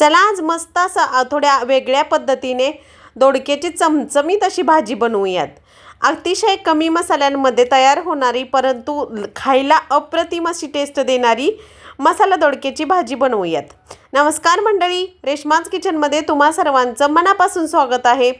चला आज मस्त असं थोड्या वेगळ्या पद्धतीने दोडक्याची चमचमीत अशी भाजी बनवूयात. अतिशय कमी मसाल्यांमध्ये तयार होणारी परंतु खायला अप्रतिम अशी टेस्ट देणारी मसाला दोडक्याची भाजी बनवूयात. नमस्कार मंडळी रेशमाज किचनमध्ये तुम्हा सर्वांचं मनापासून स्वागत आहे.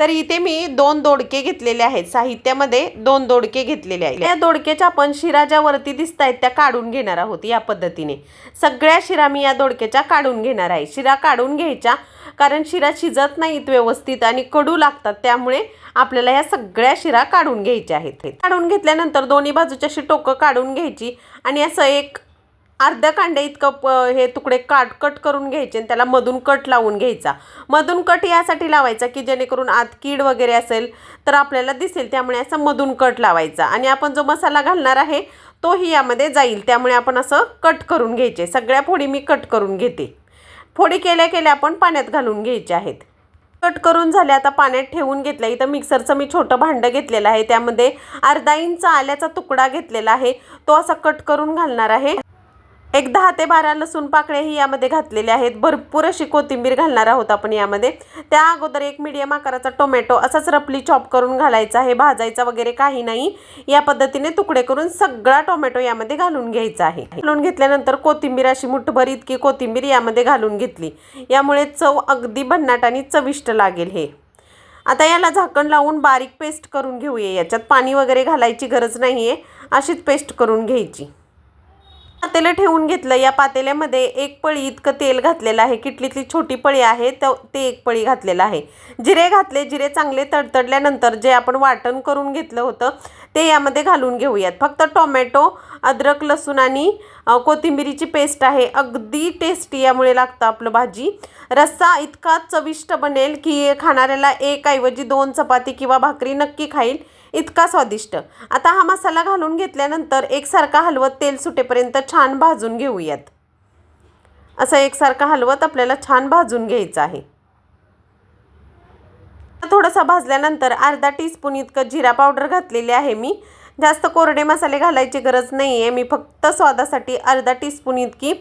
तर इथे मी दोन दोडके घेतलेले आहेत. साहित्यामध्ये दोन दोडके घेतलेले आहेत. या दोडक्याच्या आपण शिरा ज्या वरती दिसत आहेत त्या काढून घेणार आहोत या पद्धतीने. सगळ्या शिरा मी या दोडक्याच्या काढून घेणार आहे. शिरा काढून घ्यायच्या कारण शिरा शिजत नाहीत व्यवस्थित आणि कडू लागतात त्यामुळे आपल्याला ह्या सगळ्या शिरा काढून घ्यायच्या आहेत. काढून घेतल्यानंतर दोन्ही बाजूची अशी टोकं काढून घ्यायची आणि असं एक अर्ध्या कांड्या इतकं प हे तुकडे काट कट करून घ्यायचे आणि त्याला मधून कट लावून घ्यायचा. मधून कट यासाठी लावायचा की जेणेकरून आत कीड वगैरे असेल तर आपल्याला दिसेल त्यामुळे असं मधून कट लावायचा. आणि आपण जो मसाला घालणार आहे तोही यामध्ये जाईल. त्यामुळे आपण असं कट करून घ्यायचे. सगळ्या फोडी मी कट करून घेते. फोडी केल्या केल्या आपण पाण्यात घालून घ्यायच्या आहेत. कट करून झाले आता पाण्यात ठेवून घेतलं. इथं मिक्सरचं मी छोटं भांडं घेतलेलं आहे. त्यामध्ये अर्धा इंच आल्याचा तुकडा घेतलेला आहे. तो असा कट करून घालणार आहे. एक दहा ते बारा लसूण पाकळ्याही यामध्ये घातलेले आहेत. भरपूर अशी कोथिंबीर घालणार आहोत आपण यामध्ये. त्या अगोदर एक मीडियम आकाराचा टोमॅटो असाच रपली चॉप करून घालायचा आहे. भाजायचा वगैरे काही नाही. या पद्धतीने तुकडे करून सगळा टोमॅटो यामध्ये घालून घ्यायचा आहे. घालून घेतल्यानंतर कोथिंबीर अशी मुठभर इतकी कोथिंबीर यामध्ये घालून घेतली. यामुळे चव अगदी भन्नाट आणि चविष्ट लागेल हे. आता याला झाकण लावून बारीक पेस्ट करून घेऊया. याच्यात पाणी वगैरे घालायची गरज नाही आहे अशीच पेस्ट करून घ्यायची. पातेलं ठेवून घेतलं. या पातेल्यामध्ये एक पळी इतकं तेल घातलेलं आहे. किटलीतली छोटी पळी आहे तर ते एक पळी घातलेलं आहे. जिरे घातले जिरे चांगले तडतडल्यानंतर जे आपण वाटण करून घेतलं होतं ते यामध्ये घालून घेऊयात. फक्त टोमॅटो अद्रक लसूण आणि कोथिंबिरीची पेस्ट आहे. अगदी टेस्टी यामुळे लागतं आपलं भाजी. रस्सा इतका चविष्ट बनेल की खाणाऱ्याला एक ऐवजी दोन चपाती किंवा भाकरी नक्की खाईल. इतका स्वादिष्ट. आता हा मसाला घालून घेतल्यानंतर एकसारखा हलवत तेल सुटेपर्यंत छान भाजून घेऊयात. असं एकसारखा हलवत आपल्याला छान भाजून घ्यायचं आहे. थोडंसं भाजल्यानंतर अर्धा टीस्पून इतकं जिरा पावडर घातलेली आहे मी. जास्त कोरडे मसाले घालायची गरज नाही आहे मी फक्त स्वादासाठी अर्धा टीस्पून इतकी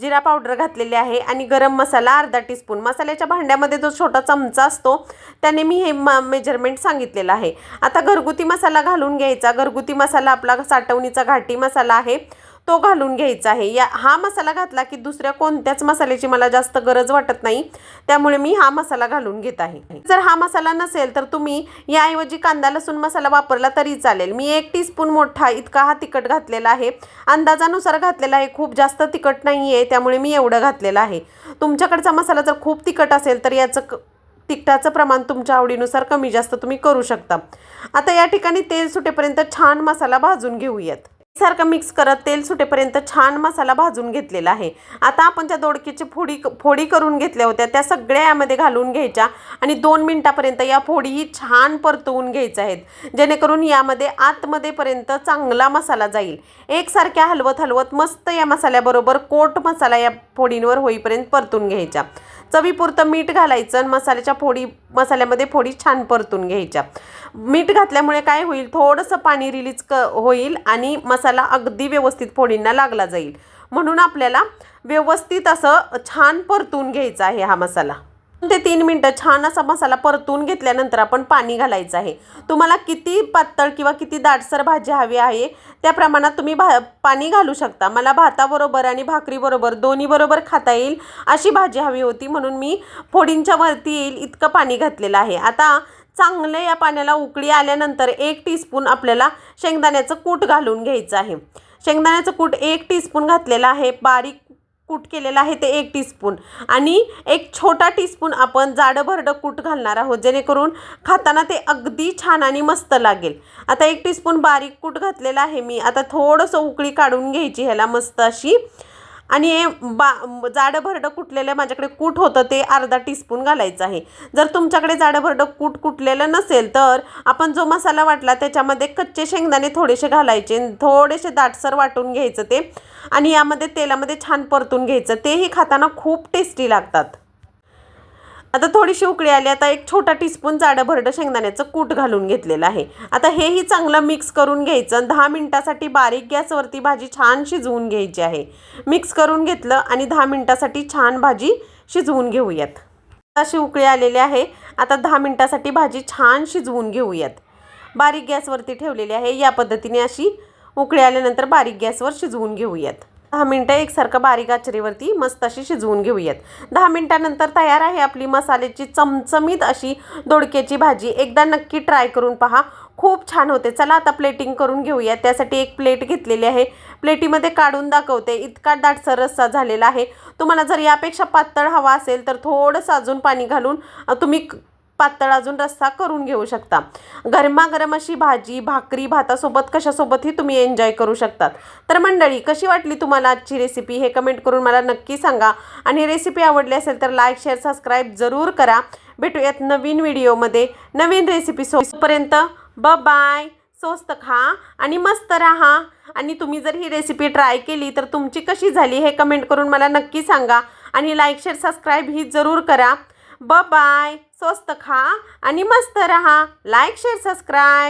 जिरा पावडर घातलेली आहे आणि गरम मसाला अर्धा टीस्पून मसाल्याच्या भांड्यामध्ये जो छोटा चमचा असतो त्याने मी हे म मेजरमेंट सांगितलेलं आहे. आता घरगुती मसाला घालून घ्यायचा. घरगुती मसाला आपला साठवणीचा घाटी मसाला आहे. तो घालून घ्यायचा आहे. या हा मसाला घातला की दुसऱ्या कोणत्याच मसाल्याची मला जास्त गरज वाटत नाही. त्यामुळे मी हा मसाला घालून घेत आहे. जर हा मसाला नसेल तर तुम्ही याऐवजी कांदा लसूण मसाला वापरला तरी चालेल. मी एक टीस्पून मोठा इतका हा तिखट घातलेला आहे. अंदाजानुसार घातलेला आहे. खूप जास्त तिखट नाही आहे त्यामुळे मी एवढं घातलेलं आहे. तुमच्याकडचा मसाला जर खूप तिखट असेल तर याचं क तिखटाचं प्रमाण तुमच्या आवडीनुसार कमी जास्त तुम्ही करू शकता. आता या ठिकाणी तेल सुटेपर्यंत छान मसाला भाजून घेऊयात. सारखं मिक्स करत तेल सुटेपर्यंत छान मसाला भाजून घेतलेला आहे. आता आपण त्या दोडकीची फोडी फोडी करून घेतल्या होत्या. त्या सगळ्या यामध्ये घालून घ्यायच्या आणि दोन मिनटापर्यंत या फोडीही छान परतवून घ्यायच्या आहेत. जेणेकरून यामध्ये आतमध्येपर्यंत चांगला मसाला जाईल. एकसारख्या हलवत हलवत मस्त या मसाल्याबरोबर कोट मसाला या फोडींवर होईपर्यंत परतून घ्यायच्या. चवीपुरतं मीठ घालायचं आणि मसाल्याच्या फोडी मसाल्यामध्ये फोडी छान परतून घ्यायच्या. मीठ घातल्यामुळे काय होईल? थोडंसं पाणी रिलीज क होईल आणि मसाला अगदी व्यवस्थित फोडींना लागला जाईल. म्हणून आपल्याला व्यवस्थित असं छान परतून घ्यायचा आहे हा मसाला. ते तीन मिनटं छान असा मसाला परतून घेतल्यानंतर आपण पाणी घालायचं आहे. तुम्हाला किती पातळ किंवा किती दाटसर भाजी हवी आहे त्या प्रमाणात तुम्ही भा पाणी घालू शकता. मला भाताबरोबर आणि भाकरीबरोबर दोन्हीबरोबर खाता येईल अशी भाजी हवी होती म्हणून मी फोडींच्या वरती येईल इतकं पाणी घातलेलं आहे. आता चांगलं या पाण्याला उकळी आल्यानंतर एक टीस्पून आपल्याला शेंगदाण्याचं कूट घालून घ्यायचं आहे. शेंगदाण्याचं कूट एक टीस्पून घातलेलं आहे. बारीक कूट केलेलं आहे ते एक टीस्पून आणि एक छोटा टीस्पून आपण जाडं भरडं कूट घालणार आहोत जेणेकरून खाताना ते अगदी छान आणि मस्त लागेल. आता एक टीस्पून बारीक कूट घातलेलं आहे मी. आता थोडंसं उकळी काढून घ्यायची ह्याला मस्त अशी. आणि हे बा जाडं भरडं कुटलेलं माझ्याकडे कूट होतं ते अर्धा टीस्पून घालायचं आहे. जर तुमच्याकडे जाडं भरडं कूट कुटलेलं नसेल तर आपण जो मसाला वाटला त्याच्यामध्ये कच्चे शेंगदाणे थोडेसे घालायचे थोडेसे दाटसर वाटून घ्यायचं ते आणि यामध्ये तेलामध्ये छान परतून घ्यायचं. तेही खाताना खूप टेस्टी लागतात. आता थोडीशी उकळी आली आता एक छोटा टीस्पून जाडं भरडं शेंगदाण्याचं कूट घालून घेतलेलं आहे. आता हेही चांगलं मिक्स करून घ्यायचं दहा मिनटासाठी बारीक गॅसवरती भाजी छान शिजवून घ्यायची आहे. मिक्स करून घेतलं आणि दहा मिनटासाठी छान भाजी शिजवून घेऊयात. अशी उकळी आलेली आहे. आता दहा मिनटासाठी भाजी छान शिजवून घेऊयात. बारीक गॅसवरती ठेवलेली आहे. या पद्धतीने अशी उकळी आल्यानंतर बारीक गॅसवर शिजवून घेऊयात. दहा मिनटं एकसारखं बारीक आचरीवरती मस्त अशी शिजवून घेऊयात. दहा मिनटानंतर तयार आहे आपली मसाल्याची चमचमीत अशी दोडक्याची भाजी. एकदा नक्की ट्राय करून पहा. खूप छान होते. चला आता प्लेटिंग करून घेऊया त्यासाठी एक प्लेट घेतलेली आहे. प्लेटीमध्ये काढून दाखवते. इतका दाटसर रस्सा झालेला आहे. तुम्हाला जर यापेक्षा पातळ हवा असेल तर थोडंसं अजून पाणी घालून तुम्ही पातळ अजून रस्सा करून घेऊ शकता. गरमागरम अशी भाजी भाकरी भातासोबत कशासोबतही तुम्ही एन्जॉय करू शकतात. तर मंडळी कशी वाटली तुम्हाला आजची रेसिपी हे कमेंट करून मला नक्की सांगा. आणि रेसिपी आवडली असेल तर लाईक शेअर सबस्क्राईब जरूर करा. भेटूयात नवीन व्हिडिओमध्ये नवीन रेसिपी सोपर्यंत ब बाय स्वस्त खा आणि मस्त राहा. आणि तुम्ही जर ही रेसिपी ट्राय केली तर तुमची कशी झाली हे कमेंट करून मला नक्की सांगा. आणि लाईक शेअर सबस्क्राईब ही जरूर करा. ब बाय स्वस्त खा आणि मस्त रहा. Like share subscribe